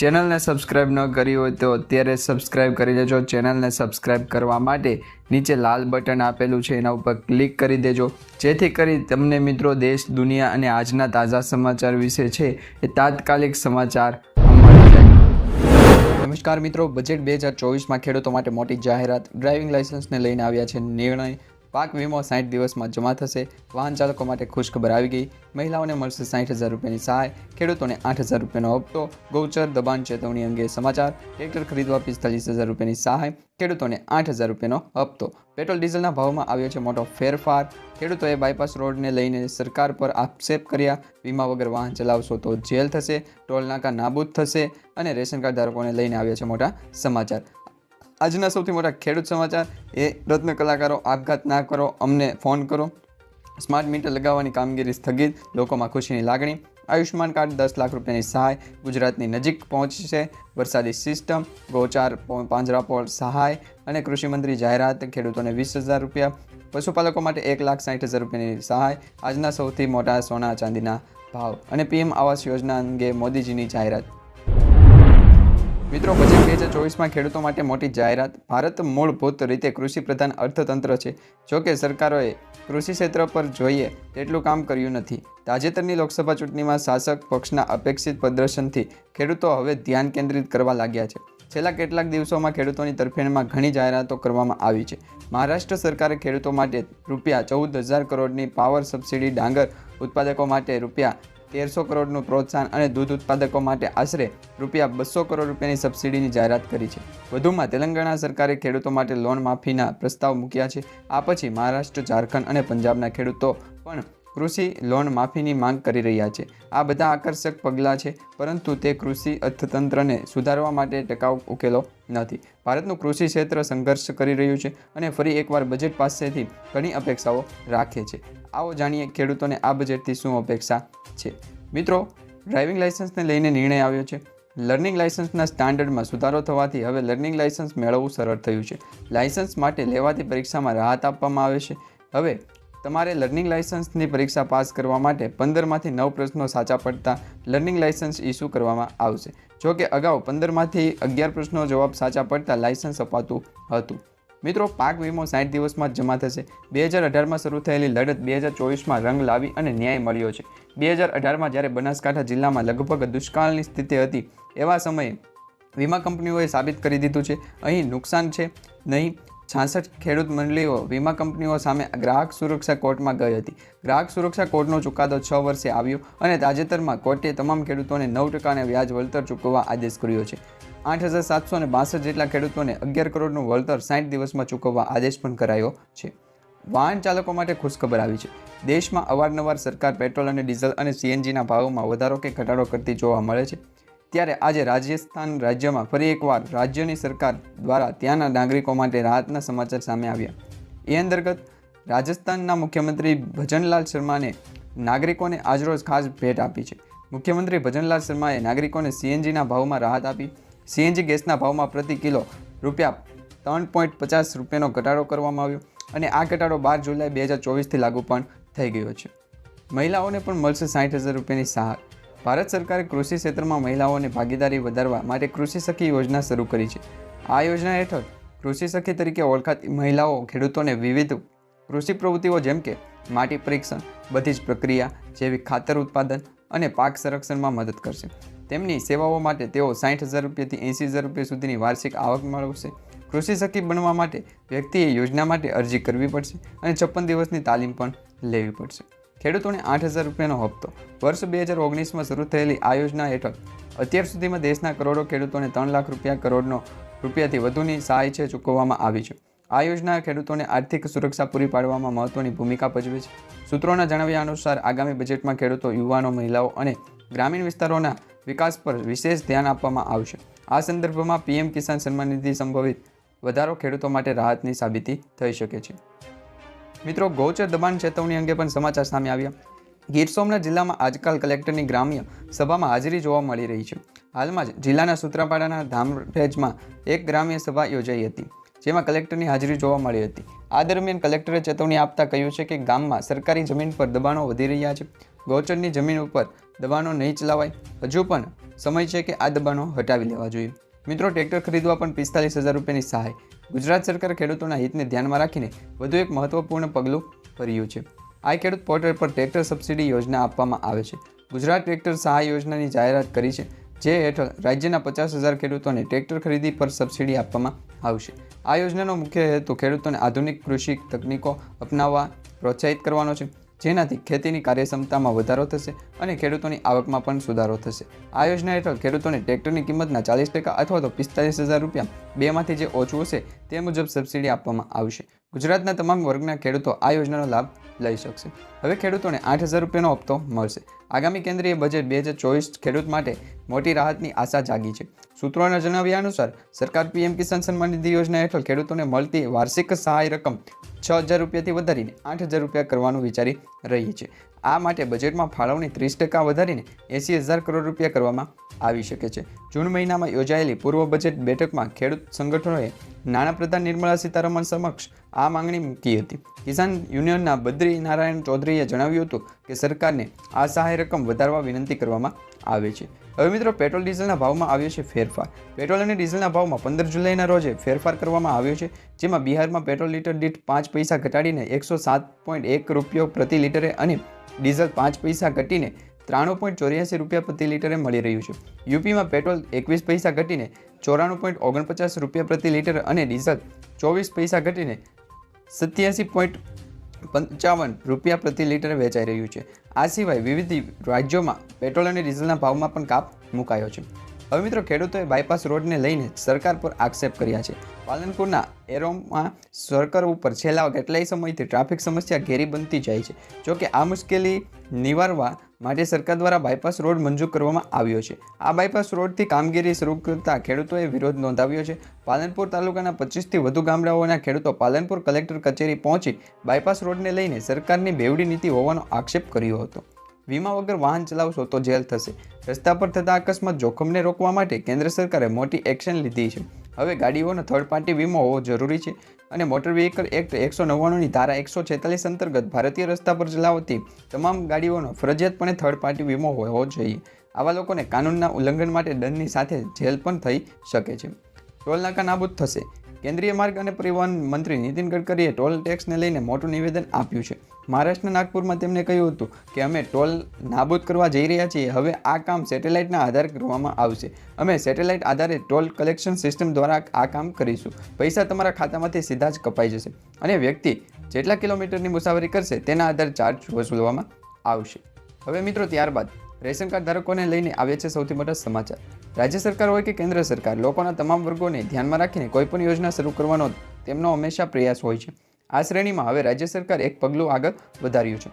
ચેનલને સબસ્ક્રાઇબ ન કરી હોય તો અત્યારે સબસ્ક્રાઇબ કરી લેજો ચેનલને સબસ્ક્રાઇબ કરવા માટે નીચે લાલ બટન આપેલું છે, એના ઉપર ક્લિક કરી દેજો. જેથી કરી તમને મિત્રો દેશ, દુનિયા અને આજના તાજા સમાચાર વિશે છે એ તાત્કાલિક સમાચાર નમસ્કાર મિત્રો, બજેટ બે હજાર ચોવીસમાં ખેડૂતો માટે મોટી જાહેરાત. ડ્રાઇવિંગ લાઇસન્સને લઈને આવ્યા છે નિર્ણય. પાક વીમો સાઠ દિવસમાં જમા થશે. વાહન ચાલકો માટે ખુશખબર આવી ગઈ. મહિલાઓને મળશે સાઠ હજાર રૂપિયાની સહાય. ખેડૂતોને આઠ હજાર રૂપિયાનો હપ્તો. ગૌચર, દબાણ ચેતવણી અંગે સમાચાર. ટ્રેક્ટર ખરીદવા પિસ્તાલીસ હજાર રૂપિયાની સહાય. ખેડૂતોને આઠ હજાર રૂપિયાનો હપ્તો. પેટ્રોલ ડીઝલના ભાવમાં આવ્યો છે મોટો ફેરફાર. ખેડૂતોએ બાયપાસ રોડને લઈને સરકાર પર આક્ષેપ કર્યા. વીમા વગર વાહન ચલાવશો તો જેલ થશે ટોલનાકા નાબૂદ થશે અને રેશન કાર્ડ ધારકોને લઈને આવ્યા છે મોટા સમાચાર. આજના સૌથી મોટા ખેડૂત સમાચાર, એ રત્ન કલાકારો આપઘાત ના કરો, અમને ફોન કરો. સ્માર્ટ મીટર લગાવવાની કામગીરી સ્થગિત, લોકોમાં ખુશીની લાગણી. આયુષ્માન કાર્ડ દસ લાખ રૂપિયાની સહાય ગુજરાતની નજીક પહોંચશે. વરસાદી સિસ્ટમ, ગોચાર પાંજરાપોળ સહાય અને કૃષિમંત્રી જાહેરાત, ખેડૂતોને વીસ હજાર રૂપિયા. પશુપાલકો માટે એક લાખ સાઠ હજાર રૂપિયાની સહાય. આજના સૌથી મોટા સોના ચાંદીના ભાવ. અને પીએમ આવાસ યોજના અંગે મોદીજીની જાહેરાત. મિત્રો, બજેટ બે હજાર ચોવીસમાં ખેડૂતો માટે મોટી જાહેરાત. ભારત મૂળભૂત રીતે કૃષિ પ્રધાન અર્થતંત્ર છે. જોકે સરકારોએ કૃષિ ક્ષેત્ર પર જોઈએ તેટલું કામ કર્યું નથી. તાજેતરની લોકસભા ચૂંટણીમાં શાસક પક્ષના અપેક્ષિત પ્રદર્શનથી ખેડૂતો હવે ધ્યાન કેન્દ્રિત કરવા લાગ્યા છે. છેલ્લા કેટલાક દિવસોમાં ખેડૂતોની તરફેણમાં ઘણી જાહેરાતો કરવામાં આવી છે. મહારાષ્ટ્ર સરકારે ખેડૂતો માટે રૂપિયા ચૌદ હજાર કરોડની પાવર સબસિડી ડાંગર ઉત્પાદકો માટે રૂપિયા તેરસો કરોડનું પ્રોત્સાહન અને દૂધ ઉત્પાદકો માટે આશરે રૂપિયા બસો કરોડ રૂપિયાની સબસિડીની જાહેરાત કરી છે. વધુમાં તેલંગાણા સરકારે ખેડૂતો માટે લોન માફીના પ્રસ્તાવ મૂક્યા છે. આ પછી મહારાષ્ટ્ર, ઝારખંડ અને પંજાબના ખેડૂતો પણ કૃષિ લોન માફીની માંગ કરી રહ્યા છે. આ બધા આકર્ષક પગલાં છે, પરંતુ તે કૃષિ અર્થતંત્રને સુધારવા માટે ટકાઉ ઉકેલો નથી. ભારતનું કૃષિ ક્ષેત્ર સંઘર્ષ કરી રહ્યું છે અને ફરી એકવાર બજેટ પાસેથી ઘણી અપેક્ષાઓ રાખે છે. આવો જાણીએ ખેડૂતોને આ બજેટથી શું અપેક્ષા છે. મિત્રો ડ્રાઇવિંગ લાઇસન્સને લઈને નિર્ણય આવ્યો છે. લર્નિંગ લાઇસન્સના સ્ટાન્ડર્ડમાં સુધારો થવાથી હવે લર્નિંગ લાઇસન્સ મેળવવું સરળ થયું છે. લાઇસન્સ માટે લેવાતી પરીક્ષામાં રાહત આપવામાં આવે છે. હવે, તમારે લર્નિંગ લાઇસન્સની પરીક્ષા પાસ કરવા માટે પંદરમાંથી નવ પ્રશ્નો સાચા પડતા લર્નિંગ લાઇસન્સ ઇસ્યુ કરવામાં આવશે. જો કે અગાઉ પંદરમાંથી અગિયાર પ્રશ્નો જવાબ સાચા પડતા લાઇસન્સ અપાતું હતું. મિત્રો, પાક વીમો સાઠ દિવસમાં જમા થશે. બે હજાર અઢારમાં શરૂ થયેલી લડત બે હજાર ચોવીસમાં રંગ લાવી અને ન્યાય મળ્યો છે. બે હજાર અઢારમાં જ્યારે બનાસકાંઠા જિલ્લામાં લગભગ દુષ્કાળની સ્થિતિ હતી, એવા સમયે વીમા કંપનીઓએ સાબિત કરી દીધું છે. અહીં નુકસાન છે નહીં, છાસઠ ખેડૂત મંડળીઓ વીમા કંપનીઓ સામે ગ્રાહક સુરક્ષા કોર્ટમાં ગઈ હતી. ગ્રાહક સુરક્ષા કોર્ટનો ચુકાદો છ વર્ષે આવ્યો અને તાજેતરમાં કોર્ટે તમામ ખેડૂતોને નવ ટકાને વ્યાજ વળતર ચૂકવવા આદેશ કર્યો છે. આઠ હજાર સાતસો ને બાસઠ જેટલા ખેડૂતોને અગિયાર કરોડનું વળતર સાઠ દિવસમાં ચૂકવવા આદેશ પણ કરાયો છે. વાહન ચાલકો માટે ખુશખબર આવી છે. દેશમાં અવારનવાર સરકાર પેટ્રોલ અને ડીઝલ અને સીએનજીના ભાવમાં વધારો કે ઘટાડો કરતી જોવા મળે છે. ત્યારે આજે રાજસ્થાન રાજ્યમાં ફરી એકવાર રાજ્યની સરકાર દ્વારા ત્યાંના નાગરિકો માટે રાહતના સમાચાર સામે આવ્યા. એ અંતર્ગત રાજસ્થાનના મુખ્યમંત્રી ભજનલાલ શર્માને નાગરિકોને આજરોજ ખાસ ભેટ આપી છે. મુખ્યમંત્રી ભજનલાલ શર્માએ નાગરિકોને સીએનજીના ભાવમાં રાહત આપી સીએનજી ગેસના ભાવમાં પ્રતિ કિલો રૂપિયા ત્રણ પોઈન્ટ પચાસ રૂપિયાનો ઘટાડો કરવામાં આવ્યો અને આ ઘટાડો બાર જુલાઈ બે હજાર ચોવીસથી લાગુ પણ થઈ ગયો છે. મહિલાઓને પણ મળશે સાઠ હજાર રૂપિયાની સહાય. ભારત સરકારે કૃષિ ક્ષેત્રમાં મહિલાઓની ભાગીદારી વધારવા માટે કૃષિ સખી યોજના શરૂ કરી છે. આ યોજના હેઠળ કૃષિ સખી તરીકે ઓળખાતી મહિલાઓ, ખેડૂતોને વિવિધ કૃષિ પ્રવૃત્તિઓ જેમ કે માટી પરીક્ષણ, બધી જ પ્રક્રિયા જેવી ખાતર ઉત્પાદન અને પાક સંરક્ષણમાં મદદ કરશે. તેમની સેવાઓ માટે તેઓ સાઠ હજાર રૂપિયાથી એંસી હજાર રૂપિયા સુધીની વાર્ષિક આવક મેળવશે. કૃષિ સખી બનવા માટે વ્યક્તિએ યોજના માટે અરજી કરવી પડશે અને છપ્પન દિવસની તાલીમ પણ લેવી પડશે. ખેડૂતોને આઠ હજાર રૂપિયાનો હપ્તો. વર્ષ બે હજાર ઓગણીસમાં શરૂ થયેલી આ યોજના હેઠળ અત્યાર સુધીમાં દેશના કરોડો ખેડૂતોને ત્રણ લાખ રૂપિયા કરોડનો રૂપિયાથી વધુની સહાય છે ચૂકવવામાં આવી છે. આ યોજના ખેડૂતોને આર્થિક સુરક્ષા પૂરી પાડવામાં મહત્વની ભૂમિકા ભજવે છે. સૂત્રોના જણાવ્યા અનુસાર, આગામી બજેટમાં ખેડૂતો યુવાનો, મહિલાઓ અને ગ્રામીણ વિસ્તારોના વિકાસ પર વિશેષ ધ્યાન આપવામાં આવશે. આ સંદર્ભમાં પીએમ કિસાન સન્માન નિધિ સંભવિત વધારો ખેડૂતો માટે રાહતની સાબિતી થઈ શકે છે. મિત્રો, ગૌચર દબાણ ચેતવણી અંગે પણ સમાચાર સામે આવ્યા. ગીર સોમનાથ જિલ્લામાં આજકાલ કલેક્ટરની ગ્રામ્ય સભામાં હાજરી જોવા મળી રહી છે. હાલમાં જ જિલ્લાના સૂત્રાપાડાના ધામરેજમાં એક ગ્રામ્ય સભા યોજાઈ હતી. જેમાં કલેક્ટરની હાજરી જોવા મળી હતી. આ દરમિયાન કલેક્ટરે ચેતવણી આપતા કહ્યું છે કે ગામમાં સરકારી જમીન પર દબાણો વધી રહ્યા છે. ગૌચરની જમીન ઉપર દબાણો નહીં ચલાવાય. હજુ પણ સમય છે કે આ દબાણો હટાવી લેવા જોઈએ. મિત્રો, ટ્રેક્ટર ખરીદવા પણ પિસ્તાલીસ હજાર રૂપિયાની સહાય. ગુજરાત સરકારે ખેડૂતોના હિતને ધ્યાનમાં રાખીને વધુ એક મહત્વપૂર્ણ પગલું ભર્યું છે. આ ખેડૂત પોર્ટલ પર ટ્રેક્ટર સબસિડી યોજના આપવામાં આવે છે. ગુજરાત ટ્રેક્ટર સહાય યોજનાની જાહેરાત કરી છે, જે હેઠળ રાજ્યના પચાસ હજાર ખેડૂતોને ટ્રેક્ટર ખરીદી પર સબસિડી આપવામાં આવશે. આ યોજનાનો મુખ્ય હેતુ ખેડૂતોને આધુનિક કૃષિ તકનીકો અપનાવવા પ્રોત્સાહિત કરવાનો છે. જેનાથી ખેતીની કાર્યક્ષમતામાં વધારો થશે અને ખેડૂતોની આવકમાં પણ સુધારો થશે. આ યોજના હેઠળ ખેડૂતોને ટ્રેક્ટરની કિંમતના ચાલીસ ટકા અથવા તો પિસ્તાલીસ હજાર રૂપિયા બેમાંથી જે ઓછું હશે તે મુજબ સબસિડી આપવામાં આવશે. ગુજરાતના તમામ વર્ગના ખેડૂતો આ યોજનાનો લાભ લઈ શકશે. હવે ખેડૂતોને આઠ હજાર રૂપિયાનો હપ્તો મળશે. આગામી કેન્દ્રીય બજેટ બે હજાર ચોવીસ ખેડૂત માટે મોટી રાહતની આશા જાગી છે. સૂત્રોના જણાવ્યા અનુસાર સરકાર પીએમ કિસાન સન્માન નિધિ યોજના હેઠળ ખેડૂતોને મળતી વાર્ષિક સહાય રકમ છ હજાર રૂપિયાથી વધારીને આઠ હજાર રૂપિયા કરવાનું વિચારી રહી છે આ માટે બજેટમાં ફાળવણી ત્રીસ ટકા વધારીને એંસી હજાર કરોડ રૂપિયા કરવામાં આવી શકે છે. જૂન મહિનામાં યોજાયેલી પૂર્વ બજેટ બેઠકમાં ખેડૂત સંગઠનોએ નાણાપ્રધાન નિર્મલા સીતારમણ સમક્ષ આ માંગણી મૂકી હતી. કિસાન યુનિયનના બદ્રી નારાયણ ચૌધરીએ જણાવ્યું હતું કે સરકારને આ સહાય રકમ વધારવા વિનંતી કરવામાં આવે છે. હવે મિત્રો, પેટ્રોલ ડીઝલના ભાવમાં આવ્યો છે ફેરફાર. પેટ્રોલ અને ડીઝલના ભાવમાં પંદર જુલાઈના રોજે ફેરફાર કરવામાં આવ્યો છે, જેમાં બિહારમાં પેટ્રોલ લીટર દીઠ પાંચ પૈસા ઘટાડીને એકસો સાત પોઈન્ટ એક રૂપિયો પ્રતિ લીટરે અને ડીઝલ પાંચ પૈસા ઘટીને ત્રાણું પોઈન્ટ ચોર્યાસી રૂપિયા પ્રતિ લીટરે મળી રહ્યું છે. યુપીમાં પેટ્રોલ એકવીસ પૈસા ઘટીને ચોરાણું પોઈન્ટ ઓગણપચાસ રૂપિયા પ્રતિ લીટર અને ડીઝલ ચોવીસ પૈસા ઘટીને સત્યાસી પોઈન્ટ પંચાવન રૂપિયા પ્રતિ લીટરે વેચાઈ રહ્યું છે. આ સિવાય વિવિધ રાજ્યોમાં પેટ્રોલ અને ડીઝલના ભાવમાં પણ કાપ મુકાયો છે. હવે મિત્રો ખેડૂતોએ બાયપાસ રોડને લઈને સરકાર પર આક્ષેપ કર્યા છે. પાલનપુરના એરોમાં સરકાર ઉપર છેલ્લા કેટલાય સમયથી ટ્રાફિક સમસ્યા ઘેરી બનતી જાય છે. જોકે આ મુશ્કેલી નિવારવા માટે સરકાર દ્વારા બાયપાસ રોડ મંજૂર કરવામાં આવ્યો છે. આ બાયપાસ રોડથી કામગીરી શરૂ કરતા ખેડૂતોએ વિરોધ નોંધાવ્યો છે. પાલનપુર તાલુકાના પચીસથી વધુ ગામડાઓના ખેડૂતો પાલનપુર કલેક્ટર કચેરી પહોંચી બાયપાસ રોડને લઈને સરકારની બેવડી નીતિ હોવાનો આક્ષેપ કર્યો હતો. વીમા વગર વાહન ચલાવશો તો જેલ થશે. રસ્તા પર થતા અકસ્માત જોખમને રોકવા માટે કેન્દ્ર સરકારે મોટી એક્શન લીધી છે. હવે ગાડીઓનો થર્ડ પાર્ટી વીમો હોવો જરૂરી છે અને મોટર વ્હીકલ એક્ટ એકસો નવ્વાણુંની ધારા એકસો છેતાલીસ અંતર્ગત ભારતીય રસ્તા પર ચલાવતી તમામ ગાડીઓનો ફરજિયાતપણે થર્ડ પાર્ટી વીમો હોવો જોઈએ. આવા લોકોને કાનૂનના ઉલ્લંઘન માટે દંડની સાથે જેલ પણ થઈ શકે છે. ટોલનાકા નાબૂદ થશે. કેન્દ્રીય માર્ગ અને પરિવહન મંત્રી નીતિન ગડકરીએ ટોલ ટેક્સને લઈને મોટું નિવેદન આપ્યું છે. મહારાષ્ટ્રના નાગપુરમાં તેમણે કહ્યું હતું કે અમે ટોલ નાબૂદ કરવા જઈ રહ્યા છીએ. હવે આ કામ સેટેલાઇટના આધારે કરવામાં આવશે. અમે સેટેલાઇટ આધારે ટોલ કલેક્શન સિસ્ટમ દ્વારા આ કામ કરીશું. પૈસા તમારા ખાતામાંથી સીધા જ કપાઈ જશે અને વ્યક્તિ જેટલા કિલોમીટરની મુસાફરી કરશે તેના આધારે ચાર્જ વસૂલવામાં આવશે. હવે મિત્રો, ત્યારબાદ રેશન કાર્ડ ધારકોને લઈને આવે છે સૌથી મોટા સમાચાર. રાજ્ય સરકાર હોય કે કેન્દ્ર સરકાર, લોકોના તમામ વર્ગોને ધ્યાનમાં રાખીને કોઈપણ યોજના શરૂ કરવાનો તેમનો હંમેશા પ્રયાસ હોય છે. આ શ્રેણીમાં હવે રાજ્ય સરકાર એક પગલું આગળ વધાર્યું છે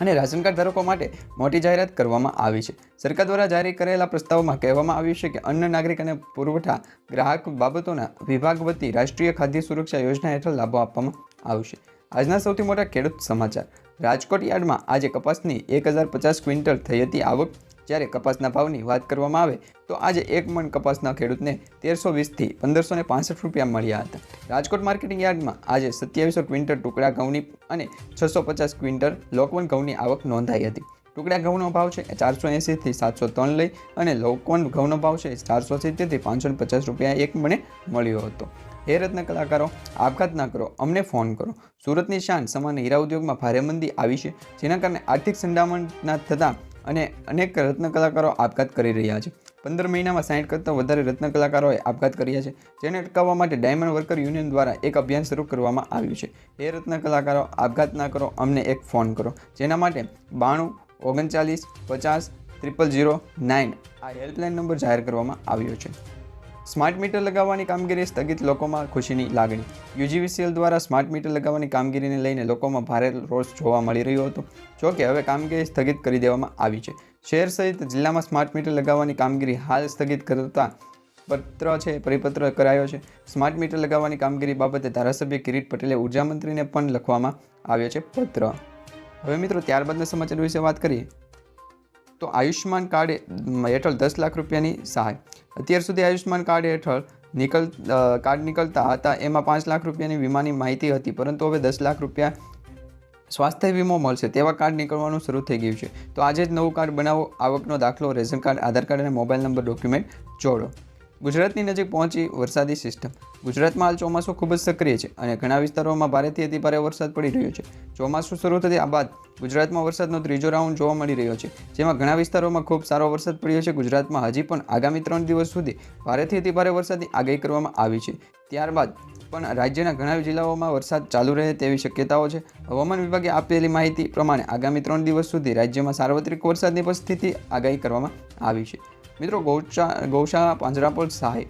અને રાશન કાર્ડ ધારકો માટે મોટી જાહેરાત કરવામાં આવી છે. સરકાર દ્વારા જારી કરેલા પ્રસ્તાવમાં કહેવામાં આવ્યું છે કે અન્ન નાગરિક અને પુરવઠા ગ્રાહક બાબતોના વિભાગ વતી રાષ્ટ્રીય ખાદ્ય સુરક્ષા યોજના હેઠળ લાભો આપવામાં આવશે. આજના સૌથી મોટા ખેડૂત સમાચાર. રાજકોટ યાર્ડમાં આજે કપાસની એક હજાર પચાસ ક્વિન્ટલ થઈ હતી આવક જ્યારે કપાસના ભાવની વાત કરવામાં આવે, તો આજે એક મણ કપાસના ખેડૂતને તેરસો વીસથી પંદરસો ને પાસઠ રૂપિયા મળ્યા હતા. રાજકોટ માર્કેટિંગ યાર્ડમાં આજે સત્યાવીસો ક્વિન્ટલ ટુકડા ઘઉંની અને છસો પચાસ ક્વિન્ટલ લોકવન ઘઉંની આવક નોંધાઈ હતી. ટુકડા ઘઉંનો ભાવ છે ચારસો એંસીથી સાતસો ત્રણ લઈ અને લોકવન ઘઉંનો ભાવ છે ચારસો સિત્તેરથી પાંચસો પચાસ રૂપિયા એક મણે મળ્યો હતો. હે રત્ન કલાકારો, આપઘાત ના કરો, અમને ફોન કરો. સુરતની શાન સમાન હીરા ઉદ્યોગમાં ભારે મંદી આવી છે, જેના કારણે આર્થિક સંડામણના થતાં અને અનેક રત્ન કલાકારો આપઘાત કરી રહ્યા છે. પંદર મહિનામાં સાઠ કરતાં વધારે રત્ન કલાકારોએ આપઘાત કર્યા છે, જેને અટકાવવા માટે ડાયમંડ વર્કર યુનિયન દ્વારા એક અભિયાન શરૂ કરવામાં આવ્યું છે. એ રત્ન કલાકારો, આપઘાત ના કરો, અમને એક ફોન કરો. જેના માટે બાણું, ઓગણચાલીસ, પચાસ, ત્રિપલ ઝીરો, નાઇન આ હેલ્પલાઇન નંબર જાહેર કરવામાં આવ્યો છે. સ્માર્ટ મીટર લગાવવાની કામગીરી સ્થગિત લોકોમાં ખુશીની લાગણી. યુજીવીસીએલ દ્વારા સ્માર્ટ મીટર લગાવવાની કામગીરીને લઈને લોકોમાં ભારે રોષ જોવા મળી રહ્યો હતો. જોકે હવે કામગીરી સ્થગિત કરી દેવામાં આવી છે. શહેર સહિત જિલ્લામાં સ્માર્ટ મીટર લગાવવાની કામગીરી હાલ સ્થગિત કરતા પત્ર છે, પરિપત્ર કરાયો છે. સ્માર્ટ મીટર લગાવવાની કામગીરી બાબતે ધારાસભ્ય કિરીટ પટેલે ઊર્જા મંત્રીને પણ લખવામાં આવ્યો છે પત્ર. હવે મિત્રો, ત્યારબાદના સમાચાર વિશે વાત કરીએ. તો આયુષ્યમાન કાર્ડ હેઠળ દસ લાખ રૂપિયાની સહાય. અત્યાર સુધી આયુષ્યમાન કાર્ડ હેઠળ નીકળ કાર્ડ નીકળતા હતા, એમાં પાંચ લાખ રૂપિયાની વીમાની માહિતી હતી, પરંતુ હવે દસ લાખ રૂપિયા સ્વાસ્થ્ય વીમો મળશે, તેવા કાર્ડ નીકળવાનું શરૂ થઈ ગયું છે. તો આજે જ નવું કાર્ડ બનાવો, આવકનો દાખલો, રેશન કાર્ડ, આધાર કાર્ડ અને મોબાઈલ નંબર ડોક્યુમેન્ટ જોડો. ગુજરાતની નજીક પહોંચી વરસાદી સિસ્ટમ. ગુજરાતમાં હાલ ચોમાસું ખૂબ જ સક્રિય છે અને ઘણા વિસ્તારોમાં ભારેથી અતિ ભારે વરસાદ પડી રહ્યો છે. ચોમાસું શરૂ થયા બાદ ગુજરાતમાં વરસાદનો ત્રીજો રાઉન્ડ જોવા મળી રહ્યો છે. જેમાં ઘણા વિસ્તારોમાં ખૂબ સારો વરસાદ પડ્યો છે. ગુજરાતમાં હજી પણ આગામી ત્રણ દિવસ સુધી ભારેથી અતિ ભારે વરસાદની આગાહી કરવામાં આવી છે. ત્યારબાદ પણ રાજ્યના ઘણા જિલ્લાઓમાં વરસાદ ચાલુ રહે તેવી શક્યતાઓ છે. હવામાન વિભાગે આપેલી માહિતી પ્રમાણે આગામી ત્રણ દિવસ સુધી રાજ્યમાં સાર્વત્રિક વરસાદની પરિસ્થિતિ આગાહી કરવામાં આવી છે. મિત્રો ગૌચા, ગૌશાળા પાંજરાપોળ સહાય.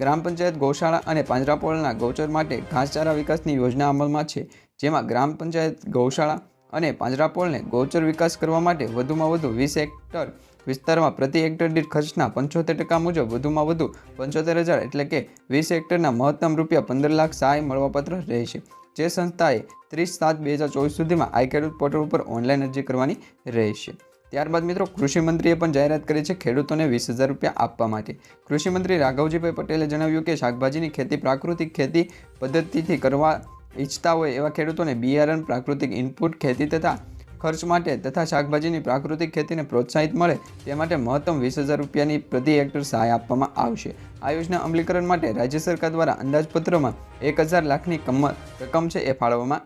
ગ્રામ પંચાયત ગૌશાળા અને પાંજરાપોળના ગૌચર માટે ઘાસચારા વિકાસની યોજના અમલમાં છે, જેમાં ગ્રામ પંચાયત ગૌશાળા અને પાંજરાપોળને ગૌચર વિકાસ કરવા માટે વધુમાં વધુ વીસ હેક્ટર વિસ્તારમાં પ્રતિ હેક્ટર દીઠ ખર્ચના પંચોતેર ટકા મુજબ વધુમાં વધુ પંચોતેર હજાર એટલે કે વીસ હેક્ટરના મહત્તમ રૂપિયા પંદર લાખ સહાય મળવાપાત્ર રહેશે. જે સંસ્થાએ ત્રીસ સાત બે હજાર ચોવીસ સુધીમાં આઈકેડ પોર્ટલ ઉપર ઓનલાઈન અરજી કરવાની રહેશે. ત્યારબાદ મિત્રો કૃષિમંત્રીએ પણ જાહેરાત કરી છે ખેડૂતોને વીસ હજાર રૂપિયા આપવા માટે કૃષિમંત્રી રાઘવજીભાઈ પટેલે જણાવ્યું કે શાકભાજીની ખેતી પ્રાકૃતિક ખેતી પદ્ધતિથી કરવા ઈચ્છતા હોય એવા ખેડૂતોને બિયારણ, પ્રાકૃતિક ઇનપુટ, ખેતી તથા ખર્ચ માટે તથા શાકભાજીની પ્રાકૃતિક ખેતીને પ્રોત્સાહિત મળે તે માટે મહત્તમ વીસ હજાર રૂપિયાની પ્રતિ હેક્ટર સહાય આપવામાં આવશે. આ યોજના અમલીકરણ માટે રાજ્ય સરકાર દ્વારા અંદાજપત્રમાં એક હજાર લાખની રકમ છે એ ફાળવવામાં